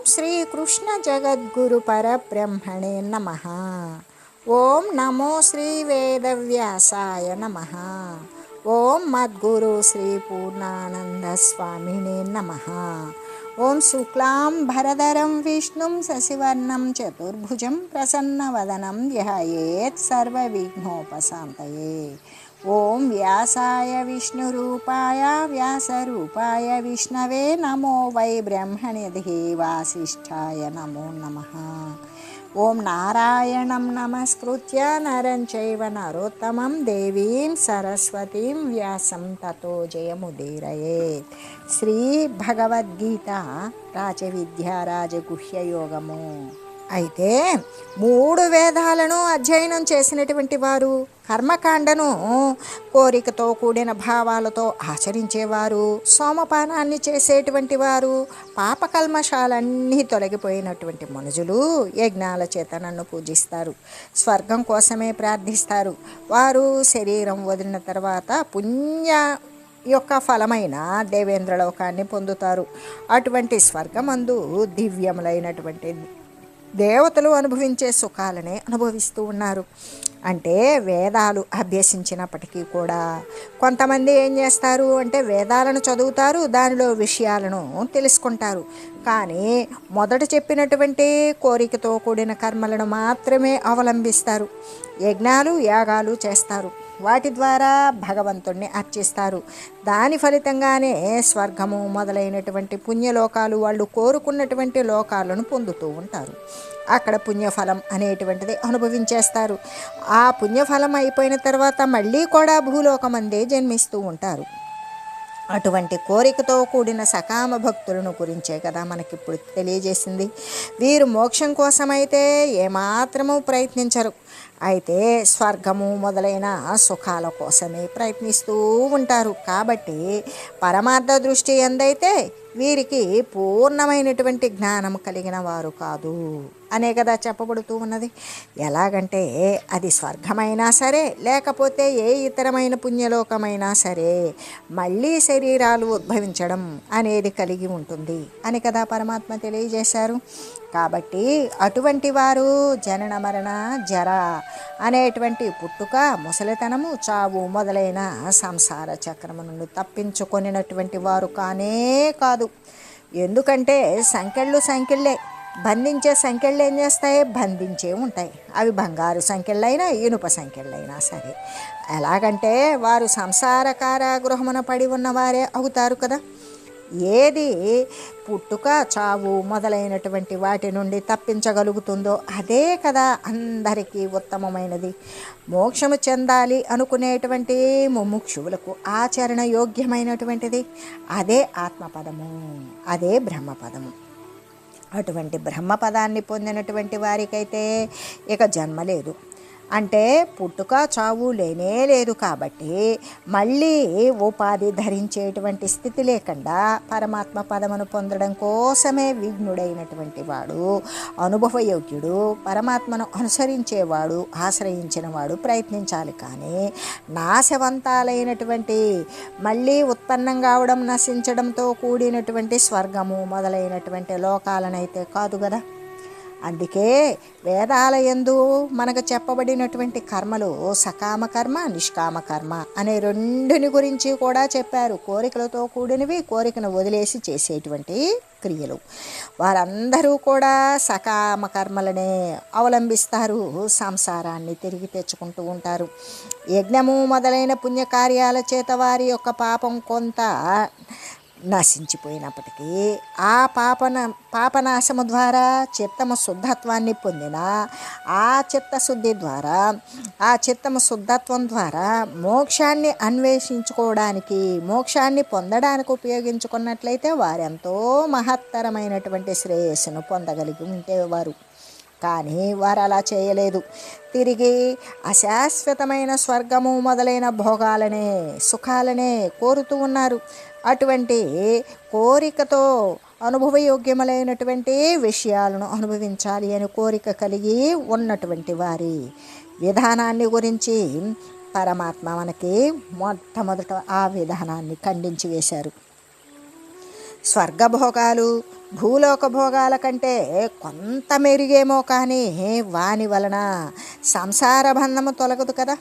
ಓಂ ಶ್ರೀ ಕೃಷ್ಣ ಜಗದ್ಗುರು ಪರಬ್ರಹ್ಮಣೆ ನಮಃ ಓಂ ನಮೋ ಶ್ರೀ ವೇದವ್ಯಾಸಾಯ ನಮಃ ಓಂ ಮದ್ಗುರು ಶ್ರೀ ಪೂರ್ಣಾನಂದ ಸ್ವಾಮಿನೇ ನಮಃ ಓಂ ಶುಕ್ಲಾಂ ಭರಧರಂ ವಿಷ್ಣುಂ ಸಸಿವರ್ಣಂ ಚತುರ್ಭುಜಂ ಪ್ರಸನ್ನವದನಂ ಧ್ಯಾಯೇತ್ ಸರ್ವವಿಘ್ನೋಪಸಾಂತಯೇ ఓం వ్యాసాయ విష్ణురూపాయ వ్యాసరూపాయ విష్ణవే నమో వై బ్రహ్మణిధి వాసిష్ఠాయ నమో నమ. ఓం నారాయణం నమస్కృత్య నరం చైవ నరోత్తమం దేవీం సరస్వతీం వ్యాసం తతో జయముదీరయే. శ్రీ భగవద్గీత రాజవిద్యా రాజగుహ్యయోగము. అయితే మూడు వేదాలను అధ్యయనం చేసినటువంటి వారు కర్మకాండను కోరికతో కూడిన భావాలతో ఆచరించేవారు సోమపానాన్ని చేసేటువంటి వారు పాపకల్మషాలన్నీ తొలగిపోయినటువంటి మనుజులు యజ్ఞాల చేత నన్ను పూజిస్తారు స్వర్గం కోసమే ప్రార్థిస్తారు. వారు శరీరం వదిలిన తర్వాత పుణ్య యొక్క ఫలమైన దేవేంద్రలోకాన్ని పొందుతారు. అటువంటి స్వర్గమందు దివ్యములైనటువంటి దేవతలు అనుభవించే సుఖాలనే అనుభవిస్తూ ఉన్నారు. అంటే వేదాలు అభ్యసించినప్పటికీ కూడా కొంతమంది ఏం చేస్తారు అంటే వేదాలను చదువుతారు దానిలో విషయాలను తెలుసుకుంటారు. కానీ మొదట చెప్పినటువంటి కోరికతో కూడిన కర్మలను మాత్రమే అవలంబిస్తారు. యజ్ఞాలు యాగాలు చేస్తారు. వాటి ద్వారా భగవంతుణ్ణి అర్చిస్తారు. దాని ఫలితంగానే స్వర్గము మొదలైనటువంటి పుణ్యలోకాలు వాళ్ళు కోరుకున్నటువంటి లోకాలను పొందుతూ ఉంటారు. అక్కడ పుణ్యఫలం అనేటువంటిది అనుభవించేస్తారు. ఆ పుణ్యఫలం అయిపోయిన తర్వాత మళ్ళీ కూడా భూలోకమందే జన్మిస్తూ ఉంటారు. అటువంటి కోరికతో కూడిన సకామ భక్తులను గురించే కదా మనకిప్పుడు తెలియజేసింది. వీరు మోక్షం కోసమైతే ఏమాత్రము ప్రయత్నించరు. అయితే స్వర్గము మొదలైన సుఖాల కోసమే ప్రయత్నిస్తూ ఉంటారు. కాబట్టి పరమార్థ దృష్టి ఎందైతే వీరికి పూర్ణమైనటువంటి జ్ఞానం కలిగిన వారు కాదు అనే కదా చెప్పబడుతూ ఉన్నది. ఎలాగంటే అది స్వర్గమైనా సరే లేకపోతే ఏ ఇతరమైన పుణ్యలోకమైనా సరే మళ్ళీ శరీరాలు ఉద్భవించడం అనేది కలిగి ఉంటుంది అని కదా పరమాత్మ తెలియజేశారు. కాబట్టి అటువంటి వారు జనన మరణ జర అనేటువంటి పుట్టుక ముసలితనము చావు మొదలైన సంసార చక్రము నుండి తప్పించుకొనినటువంటి వారు కానే కాదు. ఎందుకంటే సంఖ్యలు సంఖ్యలే బంధించే సంఖ్యలు ఏం చేస్తాయి? బంధించే ఉంటాయి. అవి బంగారు సంఖ్యలైనా ఇనుప సంఖ్యలైనా సరే. ఎలాగంటే వారు సంసార కారాగృహమున పడి ఉన్నవారే అవుతారు కదా. ఏది పుట్టుక చావు మొదలైనటువంటి వాటి నుండి తప్పించగలుగుతుందో అదే కదా అందరికీ ఉత్తమమైనది. మోక్షము చెందాలి అనుకునేటువంటి ముముక్షువులకు ఆచరణ యోగ్యమైనటువంటిది. అదే ఆత్మపదము అదే బ్రహ్మపదము. అటువంటి బ్రహ్మపదాన్ని పొందినటువంటి వారికైతే ఇక జన్మ లేదు. అంటే పుట్టుక చావు లేనే లేదు కాబట్టి మళ్ళీ ఉపాధి ధరించేటువంటి స్థితి లేకుండా పరమాత్మ పదమును పొందడం కోసమే విఘ్నుడైనటువంటి వాడు అనుభవయోగ్యుడు పరమాత్మను అనుసరించేవాడు ఆశ్రయించిన వాడు ప్రయత్నించాలి కానీ నాశవంతాలైనటువంటి మళ్ళీ ఉత్పన్నం కావడం నశించడంతో కూడినటువంటి స్వర్గము మొదలైనటువంటి లోకాలనైతే కాదు కదా. అందుకే వేదాలయందు మనకు చెప్పబడినటువంటి కర్మలు సకామ కర్మ నిష్కామ కర్మ అనే రెండుని గురించి కూడా చెప్పారు. కోరికలతో కూడినవి కోరికను వదిలేసి చేసేటువంటి క్రియలు. వారందరూ కూడా సకామ కర్మలనే అవలంబిస్తారు. సంసారాన్ని తిరిగి తెచ్చుకుంటూ ఉంటారు. యజ్ఞము మొదలైన పుణ్యకార్యాల చేత వారి యొక్క పాపం కొంత నశించిపోయినప్పటికీ ఆ పాపన పాపనాశము ద్వారా చిత్తము శుద్ధత్వాన్ని పొందిన ఆ చిత్తశుద్ధి ద్వారా ఆ చిత్తము శుద్ధత్వం ద్వారా మోక్షాన్ని అన్వేషించుకోవడానికి మోక్షాన్ని పొందడానికి ఉపయోగించుకున్నట్లయితే వారెంతో మహత్తరమైనటువంటి శ్రేయస్సును పొందగలిగి ఉండేవారు. కానీ వారు అలా చేయలేదు. తిరిగి అశాశ్వతమైన స్వర్గము మొదలైన భోగాలనే సుఖాలనే కోరుతూ ఉన్నారు. అటువంటి కోరికతో అనుభవయోగ్యములైనటువంటి విషయాలను అనుభవించాలి అని కోరిక కలిగి ఉన్నటువంటి వారి విధానాన్ని గురించి పరమాత్మ మనకి మొట్టమొదట ఆ విధానాన్ని ఖండించి వేశారు. స్వర్గభోగాలు భూలోక భోగాల కంటే కొంత మెరుగేమో కానీ వాని వలన సంసార బంధము తొలగదు కదా.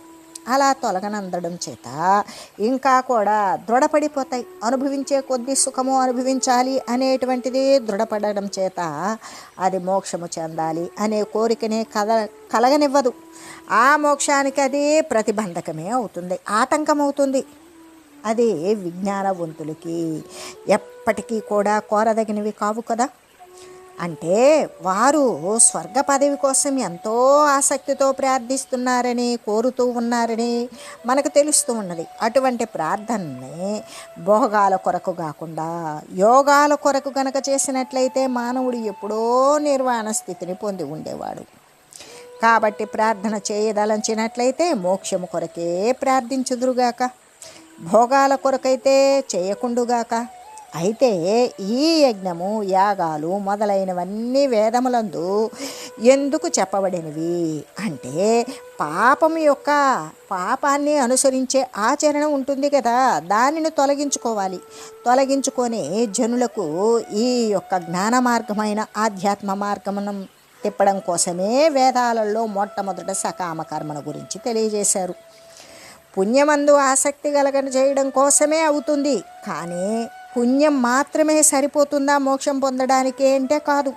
అలా తొలగనందడం చేత ఇంకా కూడా దృఢపడిపోతాయి. అనుభవించే కొద్ది సుఖము అనుభవించాలి అనేటువంటిది దృఢపడడం చేత అది మోక్షము చెందాలి అనే కోరికనే కల కలగనివ్వదు. ఆ మోక్షానికి అది ప్రతిబంధకమే అవుతుంది ఆటంకం అవుతుంది అది విజ్ఞానవంతులకి ఎప్పటికీ కూడా కోరదగినవి కావు కదా. అంటే వారు స్వర్గ పదవి కోసం ఎంతో ఆసక్తితో ప్రార్థిస్తున్నారని కోరుతూ ఉన్నారని మనకు తెలుస్తూ ఉన్నది. అటువంటి ప్రార్థనని భోగాల కొరకు కాకుండా యోగాల కొరకు గనక చేసినట్లయితే మానవుడు ఎప్పుడో నిర్వాణ స్థితిని పొంది ఉండేవాడు. కాబట్టి ప్రార్థన చేయదలంచినట్లయితే మోక్షము కొరకే ప్రార్థించుదురుగాక. భోగాల కొరకైతే చేయకుండుగాక. అయితే ఈ యజ్ఞము యాగాలు మొదలైనవన్నీ వేదములందు ఎందుకు చెప్పబడినవి? అంటే పాపం యొక్క పాపాన్ని అనుసరించే ఆచరణ ఉంటుంది కదా దానిని తొలగించుకోవాలి. తొలగించుకొని జనులకు ఈ యొక్క జ్ఞాన మార్గమైన ఆధ్యాత్మ మార్గమును తిప్పడం కోసమే వేదాలలో మొట్టమొదట సకామ కర్మను గురించి తెలియజేశారు. పుణ్యమందు ఆసక్తి కలగని చేయడం కోసమే అవుతుంది. కానీ పుణ్యం మాత్రమే సరిపోతుందా మోక్షం పొందడానికి అంటే కాదు.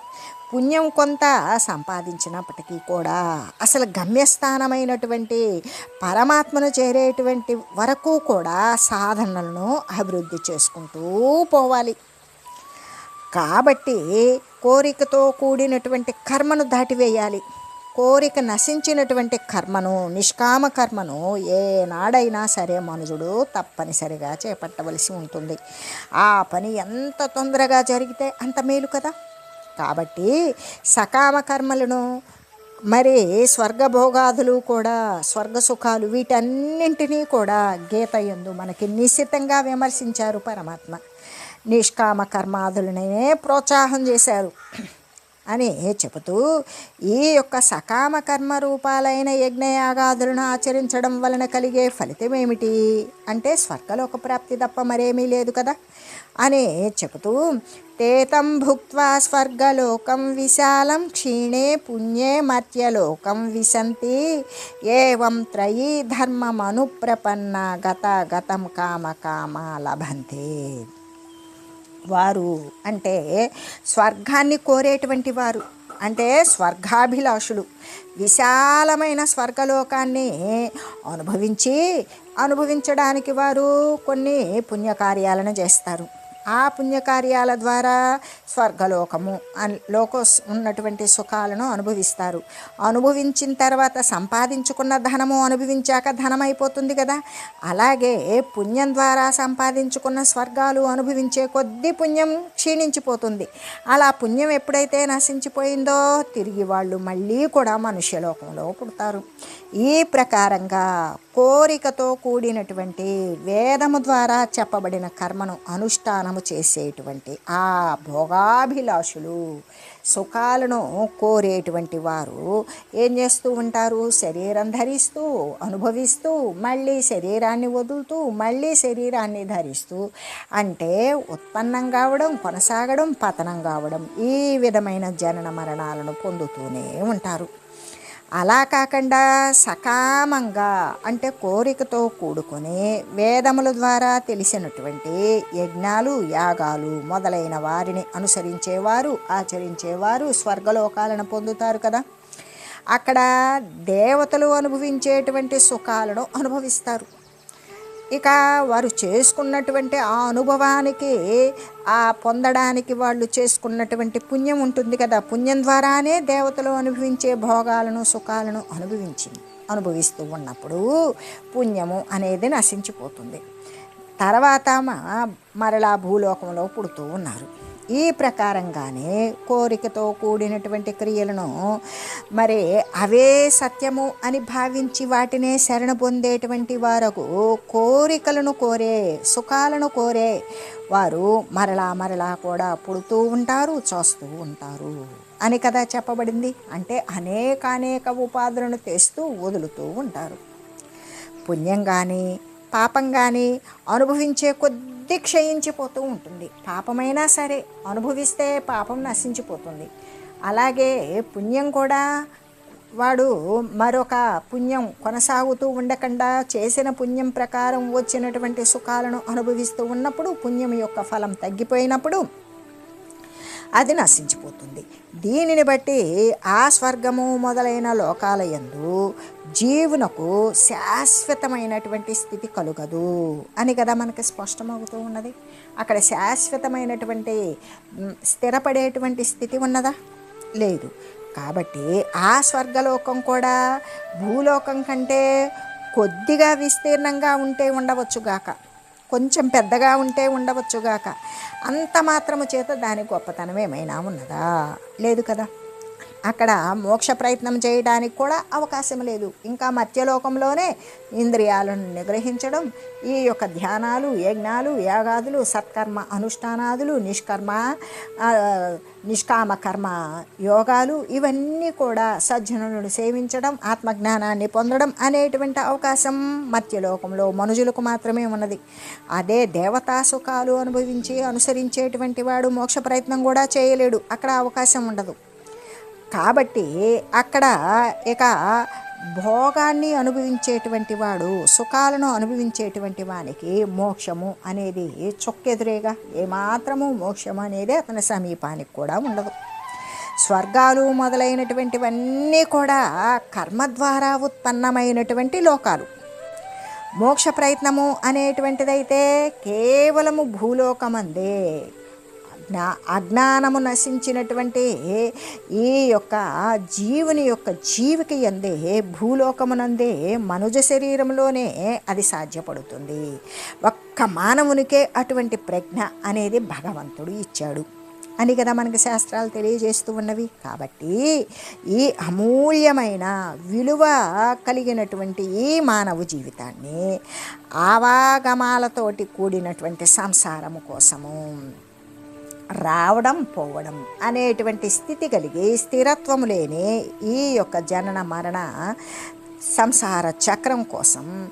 పుణ్యం కొంత సంపాదించినప్పటికీ కూడా అసలు గమ్యస్థానమైనటువంటి పరమాత్మను చేరేటువంటి వరకు కూడా సాధనలను అభివృద్ధి చేసుకుంటూ పోవాలి. కాబట్టి కోరికతో కూడినటువంటి కర్మను దాటివేయాలి. కోరిక నశించినటువంటి కర్మను నిష్కామ కర్మను ఏనాడైనా సరే మనుజుడు తప్పనిసరిగా చేపట్టవలసి ఉంటుంది. ఆ పని ఎంత తొందరగా జరిగితే అంత మేలు కదా? కాబట్టి సకామ కర్మలను మరి స్వర్గభోగాదులు కూడా స్వర్గ సుఖాలు వీటన్నింటినీ కూడా గీత ఎందు మనకి నిశ్చితంగా విమర్శించారు పరమాత్మ. నిష్కామ కర్మాదులనే ప్రోత్సాహం చేశారు. అని చెబుతూ ఈ యొక్క సకామ కర్మ రూపాలైన యజ్ఞయాగాదులను ఆచరించడం వలన కలిగే ఫలితం ఏమిటి అంటే స్వర్గలోక ప్రాప్తి తప్ప మరేమీ లేదు కదా? అని చెబుతూ తేతం భుక్వా స్వర్గలోకం విశాలం క్షీణే పుణ్యే మర్త్యలోకం విశంతి ఏవం త్రయీ ధర్మమనుప్రపన్న గత గతం కామ కామ లభంతే. వారు అంటే స్వర్గాన్ని కోరేటువంటి వారు. అంటే స్వర్గాభిలాషులు. విశాలమైన స్వర్గలోకాన్ని అనుభవించి అనుభవించడానికి వారు కొన్ని పుణ్యకార్యాలను చేస్తారు. ఆ పుణ్యకార్యాల ద్వారా స్వర్గలోకము లోక ఉన్నటువంటి సుఖాలను అనుభవిస్తారు. అనుభవించిన తర్వాత సంపాదించుకున్న ధనము అనుభవించాక ధనమైపోతుంది కదా. అలాగే పుణ్యం ద్వారా సంపాదించుకున్న స్వర్గాలు అనుభవించే కొద్దీ పుణ్యం క్షీణించిపోతుంది. అలా పుణ్యం ఎప్పుడైతే నశించిపోయిందో తిరిగి వాళ్ళు మళ్ళీ కూడా మనుష్యలోకంలో పుడతారు. ఈ ప్రకారంగా కోరికతో కూడినటువంటి వేదము ద్వారా చెప్పబడిన కర్మను అనుష్ఠానము చేసేటువంటి ఆ భోగాభిలాషులు సుఖాలను కోరేటువంటి వారు ఏం చేస్తూ ఉంటారు? శరీరం ధరిస్తూ అనుభవిస్తూ మళ్ళీ శరీరాన్ని వదులుతూ మళ్ళీ శరీరాన్ని ధరిస్తూ అంటే ఉత్పన్నం కావడం కొనసాగడం పతనం కావడం ఈ విధమైన జనన మరణాలను పొందుతూనే ఉంటారు. అలా కాకుండా సకామంగా అంటే కోరికతో కూడుకొని వేదముల ద్వారా తెలిసినటువంటి యజ్ఞాలు యాగాలు మొదలైన వారిని అనుసరించేవారు ఆచరించేవారు స్వర్గలోకాలను పొందుతారు కదా. అక్కడ దేవతలు అనుభవించేటువంటి సుఖాలను అనుభవిస్తారు. ఇక వారు చేసుకున్నటువంటి ఆ అనుభవానికి ఆ పొందడానికి వాళ్ళు చేసుకున్నటువంటి పుణ్యం ఉంటుంది కదా. పుణ్యం ద్వారానే దేవతలు అనుభవించే భోగాలను సుఖాలను అనుభవించి అనుభవిస్తూ ఉన్నప్పుడు పుణ్యము అనేది నశించిపోతుంది. తర్వాత మరలా భూలోకంలో పుడుతూ ఉన్నారు. ఈ ప్రకారంగానే కోరికతో కూడినటువంటి క్రియలను మరి అవే సత్యము అని భావించి వాటినే శరణ పొందేటువంటి వారకు కోరికలను కోరే సుఖాలను కోరే వారు మరలా మరలా కూడా పుడుతూ ఉంటారు చూస్తూ ఉంటారు అని కదా చెప్పబడింది. అంటే అనేక అనేక ఉపాధులను తెస్తూ వదులుతూ ఉంటారు. పుణ్యం కానీ పాపం కానీ అనుభవించే కొద్ది క్షయించిపోతూ ఉంటుంది. పాపమైనా సరే అనుభవిస్తే పాపం నశించిపోతుంది. అలాగే పుణ్యం కూడా వాడు మరొక పుణ్యం కొనసాగుతూ ఉండకుండా చేసిన పుణ్యం ప్రకారం వచ్చినటువంటి సుఖాలను అనుభవిస్తూ ఉన్నప్పుడు పుణ్యం యొక్క ఫలం తగ్గిపోయినప్పుడు అది నశించిపోతుంది. దీనిని బట్టి ఆ స్వర్గము మొదలైన లోకాలయందు జీవునకు శాశ్వతమైనటువంటి స్థితి కలుగదు అని కదా మనకి స్పష్టమవుతూ ఉన్నది. అక్కడ శాశ్వతమైనటువంటి స్థిరపడేటువంటి స్థితి ఉన్నదా? లేదు. కాబట్టి ఆ స్వర్గలోకం కూడా భూలోకం కంటే కొద్దిగా విస్తీర్ణంగా ఉంటే ఉండవచ్చుగాక కొంచెం పెద్దగా ఉంటే ఉండవచ్చుగాక అంత మాత్రము చేత దాని గొప్పతనం ఏమైనా ఉన్నదా? లేదు కదా? అక్కడ మోక్ష ప్రయత్నం చేయడానికి కూడా అవకాశం లేదు. ఇంకా మధ్యలోకంలోనే ఇంద్రియాలను నిగ్రహించడం ఈ యొక్క ధ్యానాలు యజ్ఞాలు యాగాదులు సత్కర్మ అనుష్ఠానాదులు నిష్కర్మ ఆ, నిష్కామ కర్మ యోగాలు ఇవన్నీ కూడా సజ్జనులను సేవించడం ఆత్మజ్ఞానాన్ని పొందడం అనేటువంటి అవకాశం మధ్యలోకంలో మనుషులకు మాత్రమే ఉన్నది. అదే దేవతా సుఖాలు అనుభవించి అనుసరించేటువంటి వాడు మోక్ష ప్రయత్నం కూడా చేయలేడు. అక్కడ అవకాశం ఉండదు. కాబట్టి అక్కడ ఇక భోగాన్ని అనుభవించేటువంటి వాడు సుఖాలను అనుభవించేటువంటి వానికి మోక్షము అనేది చొక్కెదురేగా. ఏమాత్రము మోక్షము అనేది అతని సమీపానికి కూడా ఉండదు. స్వర్గాలు మొదలైనటువంటివన్నీ కూడా కర్మ ద్వారా ఉత్పన్నమైనటువంటి లోకాలు. మోక్ష ప్రయత్నము అనేటువంటిదైతే కేవలము భూలోకమందే. జ్ఞా అజ్ఞానము నశించినటువంటి ఈ యొక్క జీవుని యొక్క జీవికి ఎందే భూలోకమునందే మనుజ శరీరంలోనే అది సాధ్యపడుతుంది. ఒక్క మానవునికే అటువంటి ప్రజ్ఞ అనేది భగవంతుడు ఇచ్చాడు. అని కదా మనకి శాస్త్రాలు తెలియజేస్తూ ఉన్నవి. కాబట్టి ఈ అమూల్యమైన విలువ కలిగినటువంటి ఈ మానవ జీవితాన్ని ఆవాగమాలతోటి కూడినటువంటి సంసారము కోసము రావడం పోవడం అనేటువంటి స్థితి కలిగి స్థిరత్వం లేని ఈ యొక్క జనన మరణ సంసార చక్రం కోసం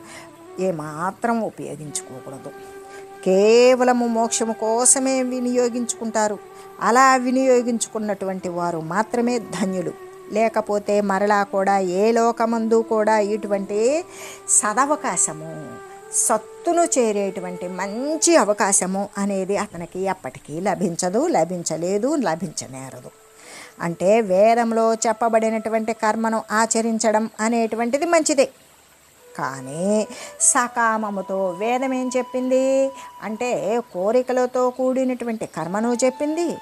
ఏమాత్రం ఉపయోగించుకోకూడదు. కేవలము మోక్షము కోసమే వినియోగించుకుంటారు. అలా వినియోగించుకున్నటువంటి వారు మాత్రమే ధన్యులు. లేకపోతే మరలా కూడా ఏ లోకమందు కూడా ఇటువంటి సదవకాశము సత్తును చేరేటువంటి మంచి అవకాశము అనేది అతనికి ఎప్పటికీ లభించదు లభించలేదు లభించనేరదు. అంటే వేదంలో చెప్పబడినటువంటి కర్మను ఆచరించడం అనేటువంటిది మంచిదే. కానీ సకామముతో వేదం ఏం చెప్పింది? అంటే కోరికలతో కూడినటువంటి కర్మను చెప్పింది.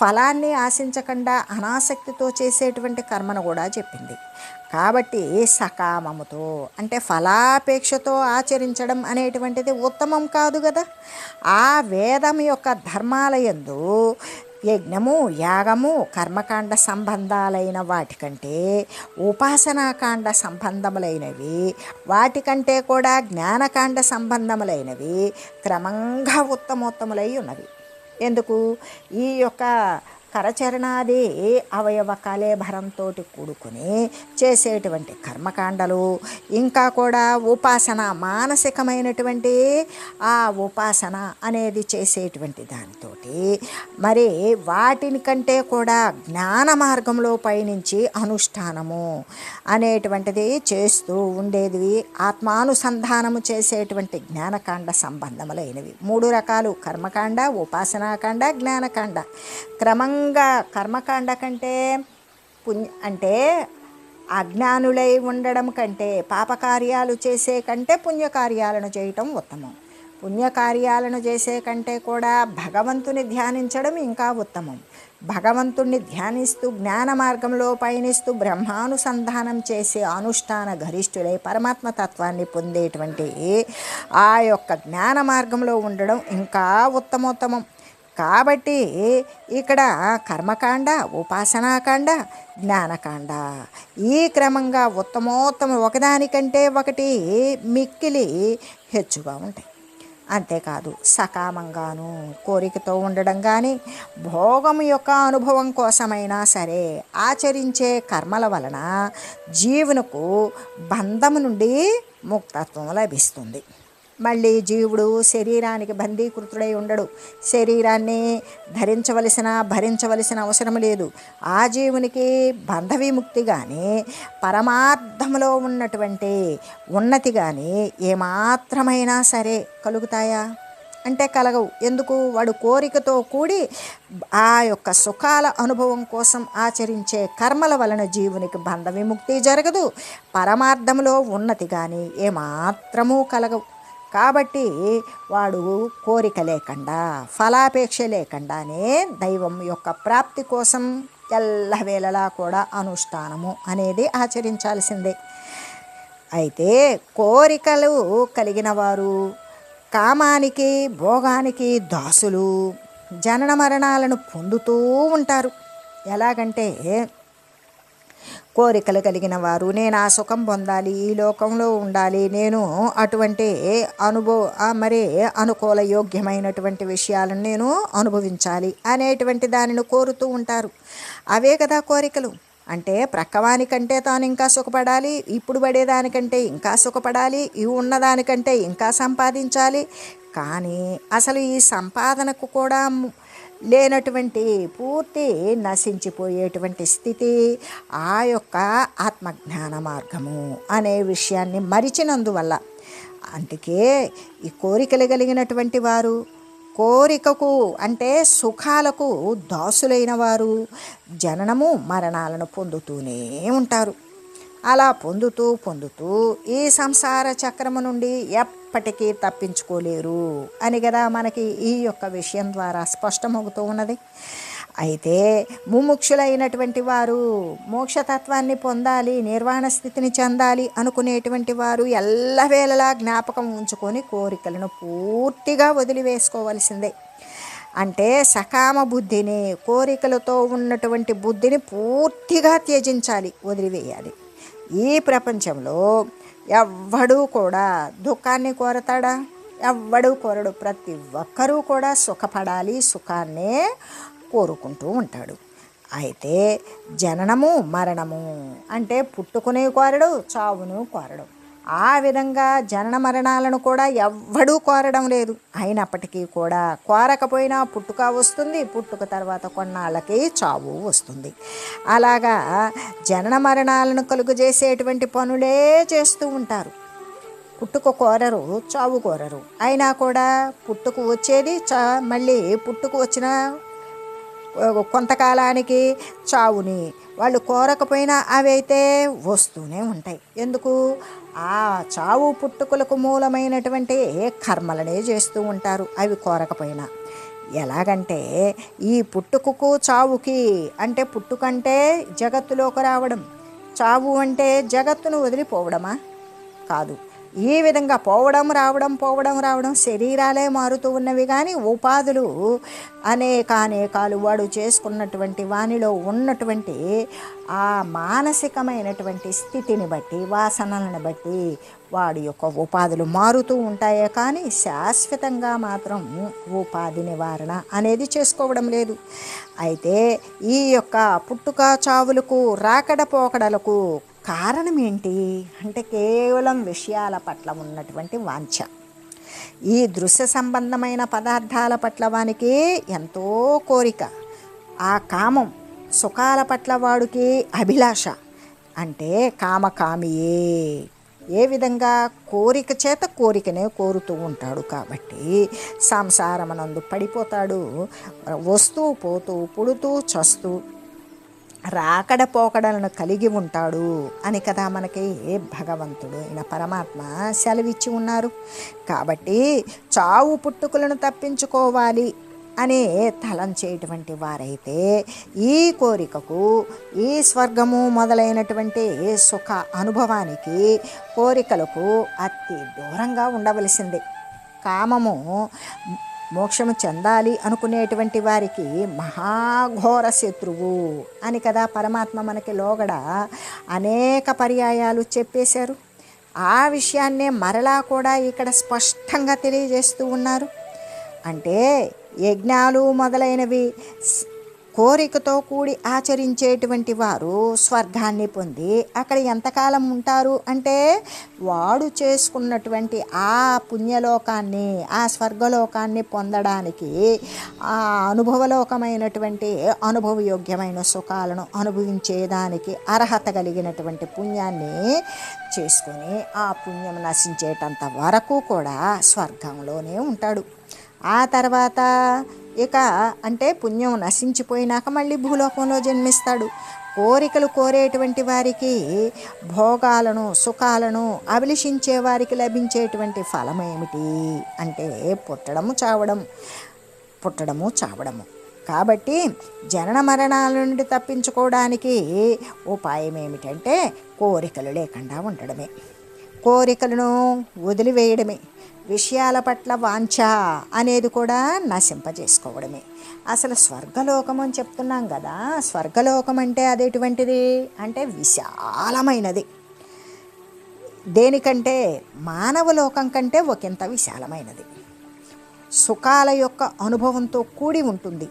ఫలాన్ని ఆశించకుండా అనాసక్తితో చేసేటువంటి కర్మను కూడా చెప్పింది. కాబట్టి సకామముతో అంటే ఫలాపేక్షతో ఆచరించడం అనేటువంటిది ఉత్తమం కాదు కదా ఆ వేదం యొక్క ధర్మాలయందు యజ్ఞము యాగము కర్మకాండ సంబంధాలైన వాటికంటే ఉపాసనాకాండ సంబంధములైనవి వాటికంటే కూడా జ్ఞానకాండ సంబంధములైనవి క్రమంగా ఉత్తమోత్తములై ఉన్నవి. ఎందుకు? ఈ యొక్క కరచరణాది అవయవ కలేభరంతో కూడుకుని చేసేటువంటి కర్మకాండలు. ఇంకా కూడా ఉపాసన మానసికమైనటువంటి ఆ ఉపాసన అనేది చేసేటువంటి దానితోటి మరి వాటిని కంటే కూడా జ్ఞాన మార్గంలో పయనించి అనుష్ఠానము అనేటువంటిది చేస్తూ ఉండేది ఆత్మానుసంధానము చేసేటువంటి జ్ఞానకాండ సంబంధములైనవి. మూడు రకాలు. కర్మకాండ ఉపాసనాకాండ జ్ఞానకాండ. క్రమంగా కర్మకాండ కంటే పుణ్య అంటే అజ్ఞానులై ఉండడం కంటే పాపకార్యాలు చేసే కంటే పుణ్యకార్యాలను చేయటం ఉత్తమం. పుణ్యకార్యాలను చేసే కంటే కూడా భగవంతుని ధ్యానించడం ఇంకా ఉత్తమం. భగవంతుణ్ణి ధ్యానిస్తూ జ్ఞాన మార్గంలో పయనిస్తూ బ్రహ్మానుసంధానం చేసే అనుష్ఠాన గరిష్ఠులై పరమాత్మ తత్వాన్ని పొందేటువంటి ఆ యొక్క జ్ఞాన మార్గంలో ఉండడం ఇంకా ఉత్తమోత్తమం. కాబట్టి ఇక్కడ కర్మకాండ ఉపాసనాకాండ జ్ఞానకాండ. ఈ క్రమంగా ఉత్తమోత్తమ ఒకదానికంటే ఒకటి మిక్కిలి హెచ్చుగా ఉంటాయి. అంతేకాదు సకామంగాను కోరికతో ఉండడం కానీ భోగం యొక్క అనుభవం కోసమైనా సరే ఆచరించే కర్మల వలన జీవునకు బంధము నుండి ముక్తత్వం లభిస్తుంది. మళ్ళీ జీవుడు శరీరానికి బందీకృతుడై ఉండడు. శరీరాన్ని ధరించవలసిన భరించవలసిన అవసరం లేదు. ఆ జీవునికి బంధ విముక్తి కానీ పరమార్థంలో ఉన్నటువంటి ఉన్నతి కానీ ఏమాత్రమైనా సరే కలుగుతాయా? అంటే కలగవు. ఎందుకు? వాడు కోరికతో కూడి ఆ యొక్క సుఖాల అనుభవం కోసం ఆచరించే కర్మల వలన జీవునికి బంధ విముక్తి జరగదు. పరమార్థంలో ఉన్నతి కానీ ఏమాత్రమూ కలగవు. కాబట్టి వాడు కోరిక లేకుండా ఫలాపేక్ష లేకుండానే దైవం యొక్క ప్రాప్తి కోసం ఎల్లవేళలా కూడా అనుష్ఠానము అనేది ఆచరించాల్సిందే. అయితే కోరికలు కలిగిన వారు కామానికి భోగానికి దాసులు జనన మరణాలను పొందుతూ ఉంటారు. ఎలాగంటే కోరికలు కలిగిన వారు. నేను ఆ సుఖం పొందాలి ఈ లోకంలో ఉండాలి. నేను అటువంటి అనుభవ మరి అనుకూల యోగ్యమైనటువంటి విషయాలను నేను అనుభవించాలి అనేటువంటి దానిని కోరుతూ ఉంటారు. అవే కదా కోరికలు. అంటే ప్రక్కవానికంటే తాను ఇంకా సుఖపడాలి ఇప్పుడు పడేదానికంటే ఇంకా సుఖపడాలి ఇవి ఉన్నదానికంటే ఇంకా సంపాదించాలి. కానీ అసలు ఈ సంపాదనకు కూడా లేనటువంటి పూర్తి నశించిపోయేటువంటి స్థితి ఆ యొక్క ఆత్మజ్ఞాన మార్గము అనే విషయాన్ని మరిచినందువల్ల అందుకే ఈ కోరికలు కలిగినటువంటి వారు కోరికకు అంటే సుఖాలకు దాసులైన వారు జననము మరణాలను పొందుతూనే ఉంటారు. అలా పొందుతూ పొందుతూ ఈ సంసార చక్రము నుండి ఎప్పటికీ తప్పించుకోలేరు. అని కదా మనకి ఈ యొక్క విషయం ద్వారా స్పష్టమవుతూ ఉన్నది. అయితే ముముక్షులైనటువంటి వారు మోక్షతత్వాన్ని పొందాలి నిర్వాణ స్థితిని చెందాలి అనుకునేటువంటి వారు ఎల్లవేళలా జ్ఞాపకం ఉంచుకొని కోరికలను పూర్తిగా వదిలివేసుకోవలసిందే. అంటే సకామ బుద్ధిని కోరికలతో ఉన్నటువంటి బుద్ధిని పూర్తిగా త్యజించాలి వదిలివేయాలి. ఈ ప్రపంచంలో ఎవ్వడూ కూడా దుఃఖాన్ని కోరతాడా? ఎవ్వడూ కోరడు. ప్రతి ఒక్కరూ కూడా సుఖపడాలి సుఖాన్నే కోరుకుంటూ ఉంటాడు. అయితే జననము మరణము అంటే పుట్టుకునే కోరడు చావును కోరడు. ఆ విధంగా జనన మరణాలను కూడా ఎవ్వడూ కోరడం లేదు. అయినప్పటికీ కూడా కోరకపోయినా పుట్టుక వస్తుంది పుట్టుక తర్వాత కొన్నాళ్ళకి చావు వస్తుంది. అలాగా జనన మరణాలను కలుగజేసేటువంటి పనులే చేస్తూ ఉంటారు. పుట్టుక కోరరు చావు కోరరు. అయినా కూడా పుట్టుకు వచ్చేది చా మళ్ళీ పుట్టుకు వచ్చిన కొంతకాలానికి చావుని. వాళ్ళు కోరకపోయినా అవి అయితే వస్తూనే ఉంటాయి. ఎందుకు? ఆ చావు పుట్టుకలకు మూలమైనటువంటి కర్మలనే చేస్తూ ఉంటారు అవి కోరకపోయినా. ఎలాగంటే ఈ పుట్టుకకు చావుకి అంటే పుట్టుకంటే జగత్తులోకి రావడం. చావు అంటే జగత్తును వదిలిపోవడమా? కాదు. ఈ విధంగా పోవడం రావడం పోవడం రావడం శరీరాలే మారుతూ ఉన్నవి. కానీ ఉపాధులు అనేక అనేకాలు వాడు చేసుకున్నటువంటి వానిలో ఉన్నటువంటి ఆ మానసికమైనటువంటి స్థితిని బట్టి వాసనలను బట్టి వాడి యొక్క ఉపాధులు మారుతూ ఉంటాయే. కానీ శాశ్వతంగా మాత్రం ఉపాధి నివారణ అనేది చేసుకోవడం లేదు. అయితే ఈ యొక్క పుట్టుక చావులకు రాకడ పోకడలకు కారణం ఏంటి అంటే కేవలం విషయాల పట్ల ఉన్నటువంటి వాంఛ. ఈ దృశ్య సంబంధమైన పదార్థాల పట్ల వానికి ఎంతో కోరిక. ఆ కామం సుఖాల పట్ల వాడికి అభిలాష. అంటే కామకామియే. ఏ విధంగా కోరిక చేత కోరికనే కోరుతూ ఉంటాడు కాబట్టి సంసారమనందు పడిపోతాడు. వస్తూ పోతూ పుడుతూ చస్తూ రాకడ పోకడలను కలిగి ఉంటాడు అని కదా మనకి ఏ భగవంతుడు ఈయన పరమాత్మ సెలవిచ్చి ఉన్నారు. కాబట్టి చావు పుట్టుకులను తప్పించుకోవాలి అనే తలంచేటువంటి వారైతే ఈ కోరికకు ఈ స్వర్గము మొదలైనటువంటి సుఖ అనుభవానికి కోరికలకు అతి దూరంగా ఉండవలసిందే. కామము మోక్షము చెందాలి అనుకునేటువంటి వారికి మహాఘోర శత్రువు అని కదా పరమాత్మ మనకి లోగడ అనేక పర్యాయాలు చెప్పేశారు. ఆ విషయాన్నే మరలా కూడా ఇక్కడ స్పష్టంగా తెలియజేస్తూ ఉన్నారు. అంటే యజ్ఞాలు మొదలైనవి కోరికతో కూడి ఆచరించేటువంటి వారు స్వర్గాన్ని పొంది అక్కడ ఎంతకాలం ఉంటారు అంటే వాడు చేసుకున్నటువంటి ఆ పుణ్యలోకాన్ని ఆ స్వర్గలోకాన్ని పొందడానికి ఆ అనుభవలోకమైనటువంటి అనుభవయోగ్యమైన సుఖాలను అనుభవించేదానికి అర్హత కలిగినటువంటి పుణ్యాన్ని చేసుకొని ఆ పుణ్యం నశించేటంత వరకు కూడా స్వర్గంలోనే ఉంటాడు. ఆ తర్వాత ఇక అంటే పుణ్యం నశించిపోయినాక మళ్ళీ భూలోకంలో జన్మిస్తాడు. కోరికలు కోరేటువంటి వారికి భోగాలను సుఖాలను అభిలషించే వారికి లభించేటువంటి ఫలం ఏమిటి అంటే పుట్టడము చావడం పుట్టడము చావడము. కాబట్టి జనన మరణాల నుండి తప్పించుకోవడానికి ఉపాయం ఏమిటంటే కోరికలు లేకుండా ఉండడమే. కోరికలను వదిలివేయడమే. విషయాల పట్ల వాంఛ అనేది కూడా నశింపజేసుకోవడమే. అసలు స్వర్గలోకం అని చెప్తున్నాం కదా స్వర్గలోకం అంటే అదేటువంటిది? అంటే విశాలమైనది. దేనికంటే మానవ లోకం కంటే ఒకంత విశాలమైనది. సుఖాల యొక్క అనుభవంతో కూడి ఉంటుంది.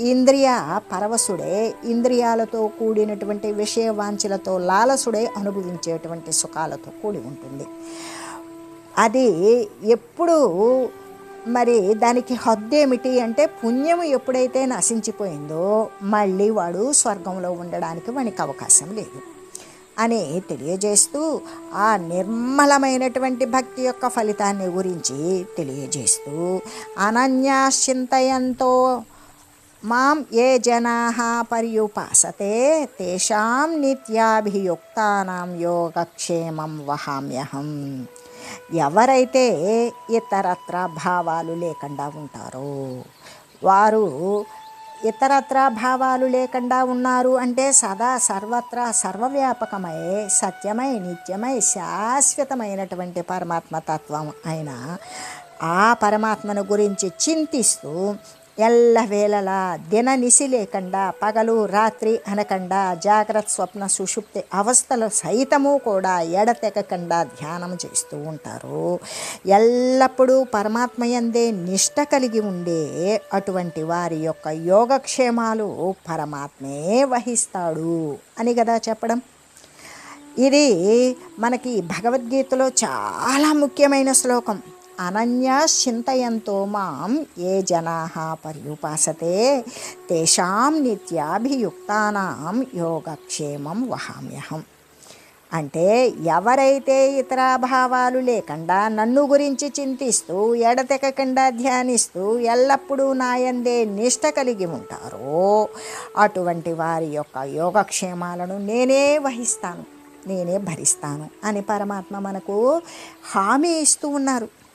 ఇంద్రియ పరవశుడే ఇంద్రియాలతో కూడినటువంటి విషయ వాంఛలతో లాలసుడే అనుభవించేటువంటి సుఖాలతో కూడి ఉంటుంది. అది ఎప్పుడు మరి దానికి హద్దు ఏమిటి అంటే పుణ్యం ఎప్పుడైతే నశించిపోయిందో మళ్ళీ వాడు స్వర్గంలో ఉండడానికి వానికి అవకాశం లేదు అని తెలియజేస్తూ ఆ నిర్మలమైనటువంటి భక్తి యొక్క ఫలితాన్ని గురించి తెలియజేస్తూ అనన్యాశ్చింతయంతో మాం ఏ జనా పర్యుపాసతే తేషాం నిత్యాభియుక్తానాం యోగక్షేమం వహామ్యహం. ఎవరైతే ఇతరత్ర భావాలు లేకుండా ఉంటారో వారు ఇతరత్ర భావాలు లేకుండా ఉన్నారు అంటే సదా సర్వత్రా సర్వవ్యాపకమై సత్యమై నిత్యమై శాశ్వతమైనటువంటి పరమాత్మ తత్వం అయిన ఆ పరమాత్మను గురించి చింతిస్తూ ఎల్లవేళలా దిననిసి లేకుండా పగలు రాత్రి అనకుండా జాగ్రత్త స్వప్న సుషుప్తి అవస్థలు సైతము కూడా ఎడతెగకుండా ధ్యానం చేస్తూ ఉంటారు ఎల్లప్పుడూ పరమాత్మయందే నిష్ట కలిగి ఉండే అటువంటి వారి యొక్క యోగక్షేమాలు పరమాత్మే వహిస్తాడు అని కదా చెప్పడం ఇది మనకి భగవద్గీతలో చాలా ముఖ్యమైన శ్లోకం అనన్యాశ్చింతయంతో మాం ఏ జనా పర్యుపాసతే. తేషాం నిత్యాభియుక్తానాం యోగక్షేమం వహామ్యహం. అంటే ఎవరైతే ఇతర భావాలు లేకుండా నన్ను గురించి చింతిస్తూ ఎడతెగకుండా ధ్యానిస్తూ ఎల్లప్పుడూ నాయందే నిష్ట కలిగి ఉంటారో అటువంటి వారి యొక్క యోగక్షేమాలను నేనే వహిస్తాను నేనే భరిస్తాను అని పరమాత్మ మనకు హామీ ఇస్తూ ఉన్నారు.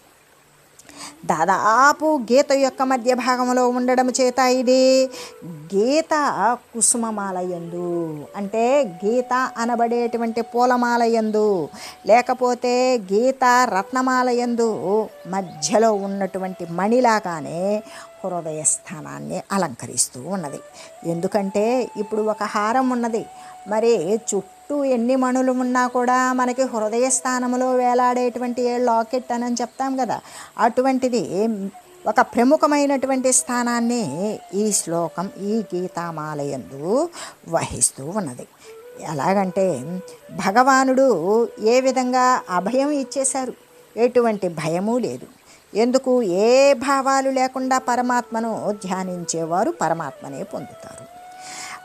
దాదాపు గీత యొక్క మధ్య భాగంలో ఉండడం చేత ఇది గీత కుసుమమాలయందు అంటే గీత అనబడేటువంటి పూలమాలయందు లేకపోతే గీత రత్నమాలయందు మధ్యలో ఉన్నటువంటి మణిలాగానే హృదయ స్థానాన్ని అలంకరిస్తూ ఉన్నది. ఎందుకంటే ఇప్పుడు ఒక హారం ఉన్నది. మరి చుట్టూ చుట్టూ ఎన్ని మణులు ఉన్నా కూడా మనకి హృదయ స్థానంలో వేలాడేటువంటి లాకెట్ అని చెప్తాం కదా అటువంటిది ఒక ప్రముఖమైనటువంటి స్థానాన్ని ఈ శ్లోకం ఈ గీతామాలయందు వహిస్తూ ఉన్నది. ఎలాగంటే భగవానుడు ఏ విధంగా అభయం ఇచ్చేశారు? ఎటువంటి భయము లేదు. ఎందుకు? ఏ భావాలు లేకుండా పరమాత్మను ధ్యానించేవారు పరమాత్మనే పొందుతారు.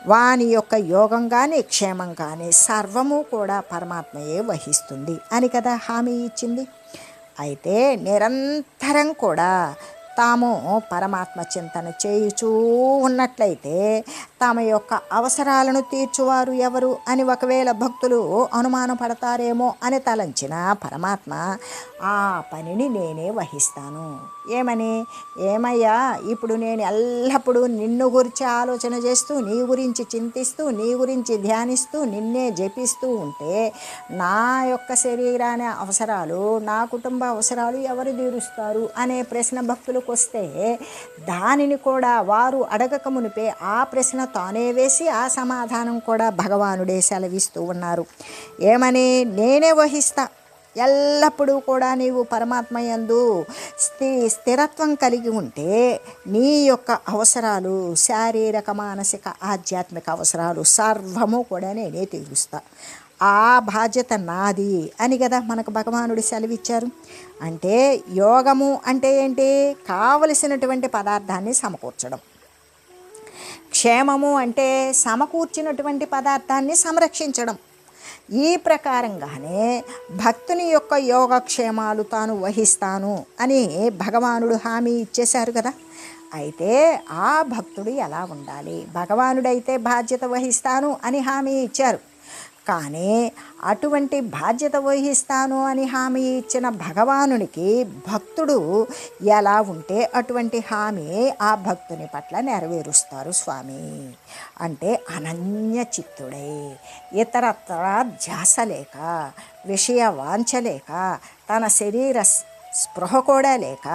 వాని యొక్క యోగం కానీ క్షేమం కానీ సర్వము కూడా పరమాత్మయే వహిస్తుంది అని కదా హామీ ఇచ్చింది. అయితే నిరంతరం కూడా తాము పరమాత్మ చింతన చేయుచూ ఉన్నట్లయితే తమ యొక్క అవసరాలను తీర్చువారు ఎవరు అని ఒకవేళ భక్తులు అనుమానపడతారేమో అని తలంచిన పరమాత్మ ఆ పనిని నేనే వహిస్తాను. ఏమని? ఏమయ్యా ఇప్పుడు నేను ఎల్లప్పుడూ నిన్ను గురించి ఆలోచన చేస్తూ నీ గురించి చింతిస్తూ నీ గురించి ధ్యానిస్తూ నిన్నే జపిస్తూ ఉంటే నా యొక్క శరీరాన్ని అవసరాలు నా కుటుంబ అవసరాలు ఎవరు తీరుస్తారు? అనే ప్రశ్న భక్తులు వస్తే దానిని కూడా వారు అడగక మునిపే ఆ ప్రశ్న తానే వేసి ఆ సమాధానం కూడా భగవానుడే సెలవిస్తూ ఉన్నారు. ఏమని? నేనే వహిస్తా. ఎల్లప్పుడూ కూడా నీవు పరమాత్మయందు స్థి స్థిరత్వం కలిగి ఉంటే నీ యొక్క అవసరాలు శారీరక మానసిక ఆధ్యాత్మిక అవసరాలు సర్వము కూడా నేనే తీరుస్తా. ఆ బాధ్యత నాది అని కదా మనకు భగవానుడు సెలవిచ్చారు. అంటే యోగము అంటే ఏంటి? కావలసినటువంటి పదార్థాన్ని సమకూర్చడం. క్షేమము అంటే సమకూర్చినటువంటి పదార్థాన్ని సంరక్షించడం. ఈ ప్రకారంగానే భక్తుని యొక్క యోగక్షేమాలు తాను వహిస్తాను అని భగవానుడు హామీ ఇచ్చేశారు కదా. అయితే ఆ భక్తుడు ఎలా ఉండాలి? భగవానుడైతే బాధ్యత వహిస్తాను అని హామీ ఇచ్చారు. కానీ అటువంటి బాధ్యత వహిస్తాను అని హామీ ఇచ్చిన భగవానునికి భక్తుడు ఎలా ఉంటే అటువంటి హామీ ఆ భక్తుని పట్ల నెరవేరుస్తారు స్వామి. అంటే అనన్య చిత్తుడై ఇతరత్ర ధ్యాస లేక విషయ వాంఛలేక తన శరీర స్పృహ కూడా లేక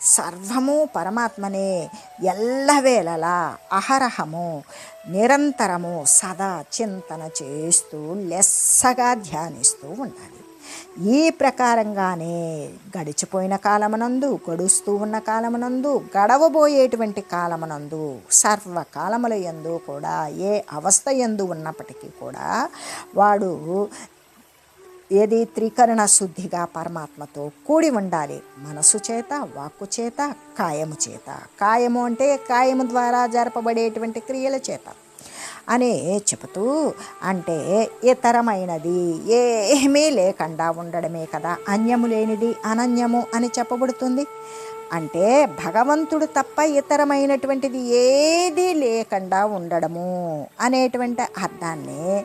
సర్వము పరమాత్మనే ఎల్లవేళలా అహరహము నిరంతరము సదా చింతన చేస్తూ లెస్సగా ధ్యానిస్తూ ఉండాలి. ఈ ప్రకారంగానే గడిచిపోయిన కాలమునందు గడుస్తూ ఉన్న కాలమునందు గడవబోయేటువంటి కాలమునందు సర్వకాలముల యందు కూడా ఏ అవస్థ యందు ఉన్నప్పటికీ కూడా వాడు ఏది త్రికరణ శుద్ధిగా పరమాత్మతో కూడి ఉండాలి? మనసు చేత వాక్కు చేత కాయము చేత. కాయము అంటే కాయము ద్వారా జరపబడేటువంటి క్రియల చేత. అని చెబుతూ అంటే ఇతరమైనది. ఏమీ లేకుండా ఉండడమే కదా. అన్యము లేనిది అనన్యము అని చెప్పబడుతుంది. అంటే భగవంతుడు తప్ప ఇతరమైనటువంటిది ఏదీ లేకుండా ఉండడము అనేటువంటి అర్థాన్ని